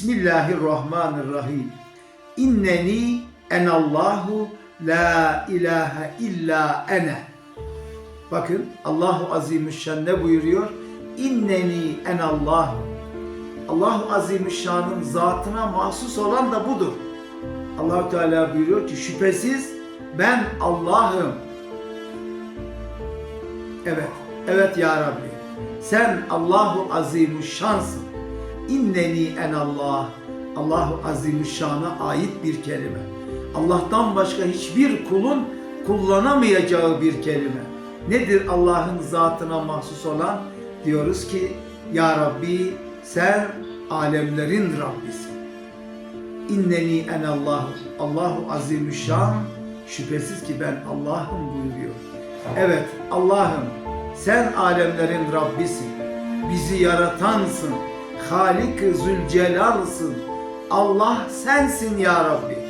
Bismillahirrahmanirrahim. İnneni enallahu la ilahe illa ene. Bakın Allahu Azimüşşan ne buyuruyor? İnneni enallahu. Allahu Azimüşşan'ın zatına mahsus olan da budur. Allahu Teala buyuruyor ki şüphesiz ben Allah'ım. Evet, evet ya Rabbi. Sen Allahu Azimüşşansın. İnneni en Allah. Allahu Azimüşşan'a ait bir kelime. Allah'tan başka hiçbir kulun kullanamayacağı bir kelime. Nedir Allah'ın zatına mahsus olan? Diyoruz ki Ya Rabbi sen alemlerin Rabbisin. İnneni en Allah. Allahu Azimüşşan şüphesiz ki ben Allah'ım buyuruyor. Evet Allah'ım sen alemlerin Rabbisin. Bizi yaratansın. Halik-i Zülcelal'sın. Allah sensin ya Rabbi.